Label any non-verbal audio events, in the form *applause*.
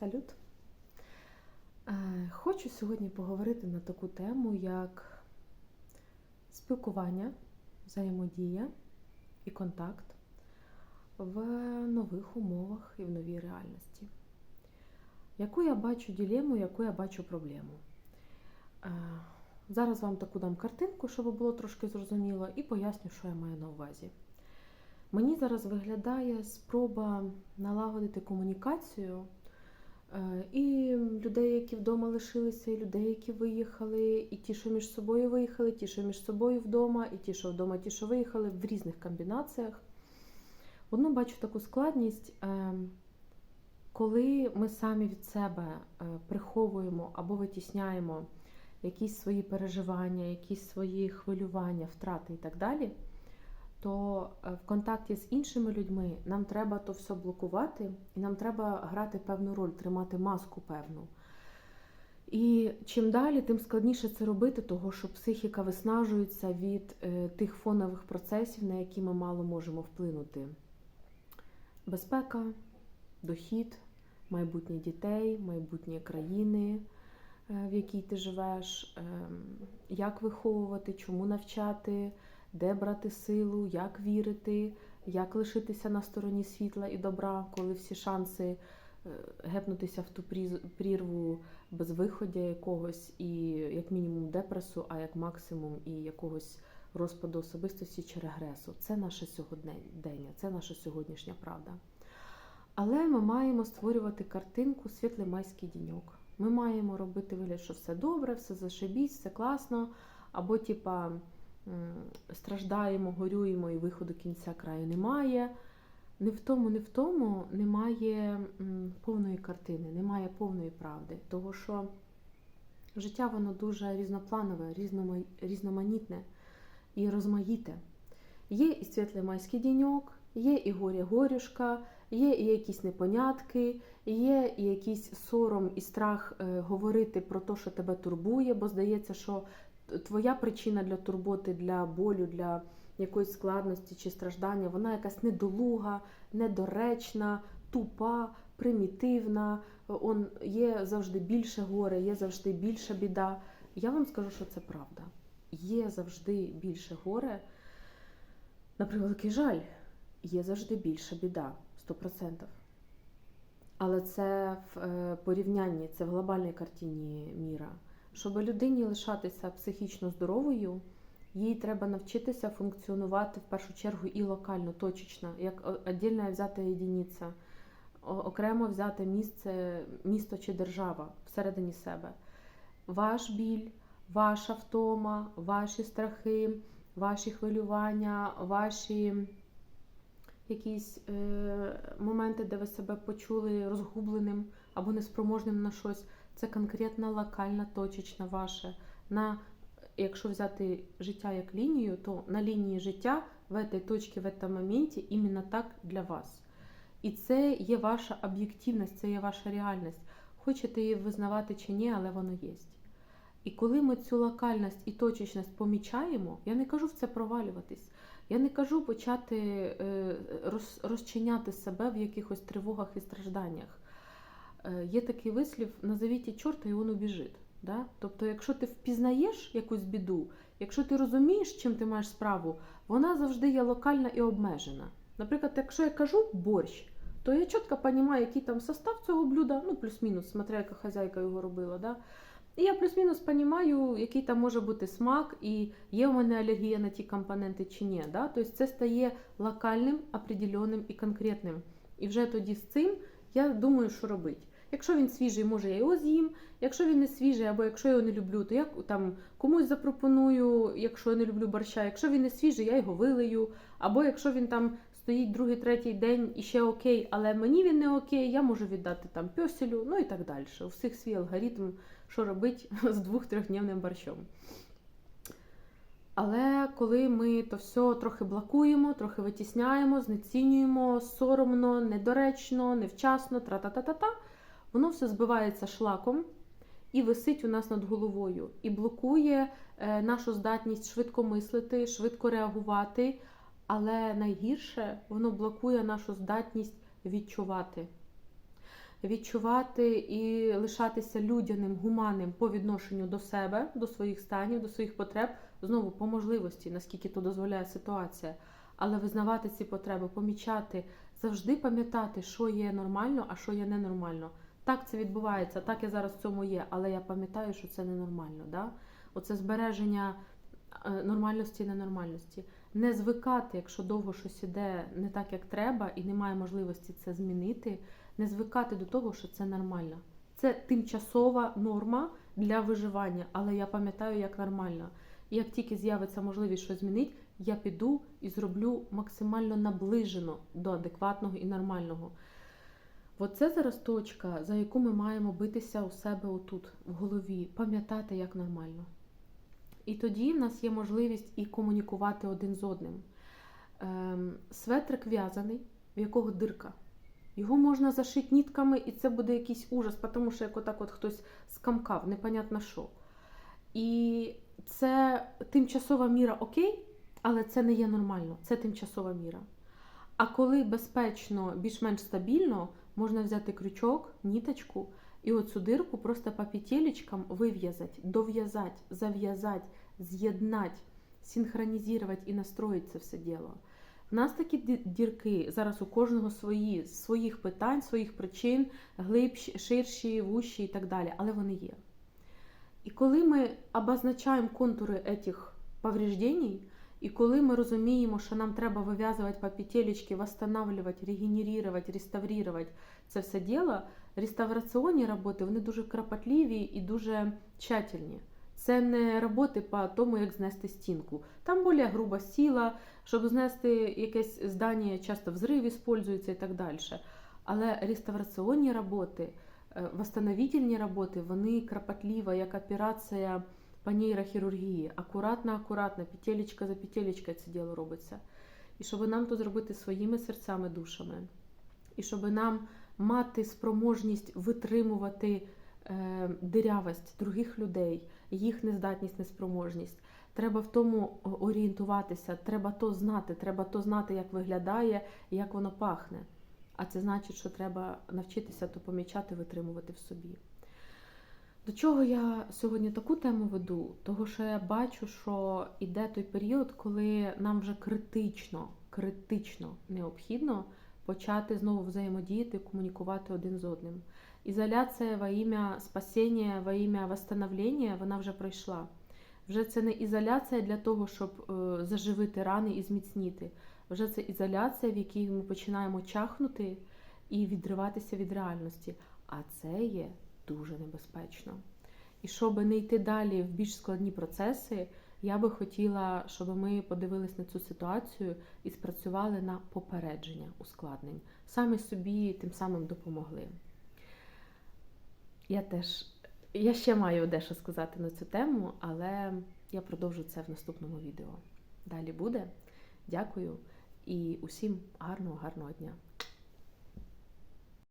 Салют! Е, Хочу сьогодні поговорити на таку тему, як спілкування, взаємодія і контакт в нових умовах і в новій реальності. Яку я бачу ділему, яку я бачу проблему. Е, Зараз вам таку дам картинку, щоб було трошки зрозуміло, і поясню, що я маю на увазі. Мені зараз виглядає спроба налагодити комунікацію і людей, які вдома лишилися, і людей, які виїхали, і ті, що між собою виїхали, ті, що між собою вдома, і ті, що вдома, ті, що виїхали, в різних комбінаціях. Одну бачу таку складність, е, коли ми самі від себе е, приховуємо або витісняємо якісь свої переживання, якісь свої хвилювання, втрати і так далі то е, в контакті з іншими людьми нам треба то все блокувати, і нам треба грати певну роль, тримати маску певну. І чим далі, тим складніше це робити, того що психіка виснажується від е, тих фонових процесів, на які ми мало можемо вплинути. Безпека, дохід, майбутнє дітей, майбутнє країни, е, в якій ти живеш, е, як виховувати, чому навчати де брати силу, як вірити, як лишитися на стороні світла і добра, коли всі шанси е, гепнутися в ту прірву безвиходя якогось і як мінімум депресу, а як максимум і якогось розпаду особистості чи регресу. Це наше сьогодення, це наша сьогоднішня правда. Але ми маємо створювати картинку світлий майський діньок. Ми маємо робити вигляд, що все добре, все зашибісь, все класно, або типа страждаємо, горюємо і виходу кінця краю немає. Не в тому, не в тому немає повної картини, немає повної правди. Того що життя воно дуже різнопланове, різноманітне і розмаїте. Є і світлий майський діньок, є і горя-горюшка, є і якісь непонятки, є і якийсь сором і страх е, говорити про те, що тебе турбує, бо здається, що твоя причина для турботи, для болю, для якоїсь складності чи страждання, вона якась недолуга, недоречна, тупа, примітивна. Он є завжди більше горе, є завжди більша біда. Я вам скажу, що це правда. Є завжди більше горе. На превеликий жаль, є завжди більша біда, 100%. Але це в е, порівнянні, це в глобальній картині міра. Щоб людині лишатися психічно здоровою, їй треба навчитися функціонувати в першу чергу і локально, точечно, як віддільна взята єдиниця, окремо взяте місце, місто чи держава всередині себе. Ваш біль, ваша втома, ваші страхи, ваші хвилювання, ваші якісь е, моменти, де ви себе почули розгубленим або неспроможним на щось. Це конкретна локальна, точечна ваше. На, якщо взяти життя як лінію, то на лінії життя в этой точці, в этом моменті іменно так для вас. І це є ваша об'єктивність, це є ваша реальність. Хочете її визнавати чи ні, але воно є. І коли ми цю локальність і точечність помічаємо, я не кажу в це провалюватись, я не кажу почати е, розчиняти себе в якихось тривогах і стражданнях. Е, Є такий вислів: назовіть чорта, і він убіжить. Да? Тобто, якщо ти впізнаєш якусь біду, якщо ти розумієш, чим ти маєш справу, вона завжди є локальна і обмежена. Наприклад, якщо я кажу борщ, то я чітко розумію, який там состав цього блюда, ну плюс-мінус, смотря яка хазяйка його робила. Да? І я плюс-мінус розумію, який там може бути смак, і є у мене алергія на ті компоненти чи ні. Да? Тобто це стає локальним, определенним і конкретним. І вже тоді з цим я думаю, що робити. Якщо він свіжий, може я його з'їм. Якщо він не свіжий, або якщо я його не люблю, то я там комусь запропоную, якщо я не люблю борща. Якщо він не свіжий, я його вилию. Або якщо він там стоїть другий, третій день і ще окей, але мені він не окей, я можу віддати там пьоселю, ну і так далі. У всіх свій алгоритм, що робити *laughs* з двох-трьохдневним борщом. Але коли ми то все трохи блокуємо, трохи витісняємо, знецінюємо, соромно, недоречно, невчасно, тра-та-та-та-та, воно все збивається шлаком і висить у нас над головою, і блокує е, нашу здатність швидко мислити, швидко реагувати. Але найгірше воно блокує нашу здатність відчувати. Відчувати і лишатися людяним, гуманним по відношенню до себе, до своїх станів, до своїх потреб, знову по можливості, наскільки то дозволяє ситуація. Але визнавати ці потреби, помічати, завжди пам'ятати, що є нормально, а що є ненормально. Так це відбувається, так я зараз в цьому є, але я пам'ятаю, що це ненормально. Да? Оце збереження е, нормальності і ненормальності. Не звикати, якщо довго щось іде не так, як треба, і немає можливості це змінити, не звикати до того, що це нормально. Це тимчасова норма для виживання, але я пам'ятаю, як нормально. І як тільки з'явиться можливість щось змінити, я піду і зроблю максимально наближено до адекватного і нормального. Оце зараз точка, за яку ми маємо битися у себе отут, в голові, пам'ятати, як нормально. І тоді в нас є можливість і комунікувати один з одним. Ем, светрик в'язаний, в якого дирка. Його можна зашити нітками, і це буде якийсь ужас, тому що як отак от хтось скамкав, непонятно що. І це тимчасова міра окей, але це не є нормально, це тимчасова міра. А коли безпечно, більш-менш стабільно, можна взяти крючок, ніточку і оцю дирку просто по вив'язати, дов'язати, зав'язати, з'єднати, синхронізувати і настроїти це все діло. У нас такі дірки зараз у кожного свої, своїх питань, своїх причин, глибші, ширші, вущі і так далі, але вони є. І коли ми обозначаємо контури этих повреждений, і коли ми розуміємо, що нам треба вив'язувати по петелечки, восстанавливати, регенерувати, реставрувати це все діло, реставраційні роботи вони дуже кропотливі і дуже тщательні. Це не роботи по тому, як знести стінку. Там більш груба сіла, щоб знести якесь здання, часто взрив використовується і так далі. Але реставраційні роботи, е, восстановительні роботи, вони кропотливо, як операція по нейрохірургії. Акуратно, акуратно, петелечка за петелечкою це діло робиться. І щоб нам то зробити своїми серцями, душами, і щоб нам мати спроможність витримувати е, дирявость других людей, їх нездатність, неспроможність. Треба в тому орієнтуватися, треба то знати, треба то знати, як виглядає, як воно пахне. А це значить, що треба навчитися то помічати, витримувати в собі. До чого я сьогодні таку тему веду? Того, що я бачу, що іде той період, коли нам вже критично, критично необхідно почати знову взаємодіяти, комунікувати один з одним. Ізоляція во ім'я спасіння, во ім'я восстановлення, вона вже пройшла. Вже це не ізоляція для того, щоб е, заживити рани і зміцніти. Вже це ізоляція, в якій ми починаємо чахнути і відриватися від реальності. А це є дуже небезпечно. І щоб не йти далі в більш складні процеси, я би хотіла, щоб ми подивились на цю ситуацію і спрацювали на попередження ускладнень. Самі собі тим самим допомогли. Я теж я ще маю дещо сказати на цю тему, але я продовжу це в наступному відео. Далі буде. Дякую і усім гарного, гарного дня!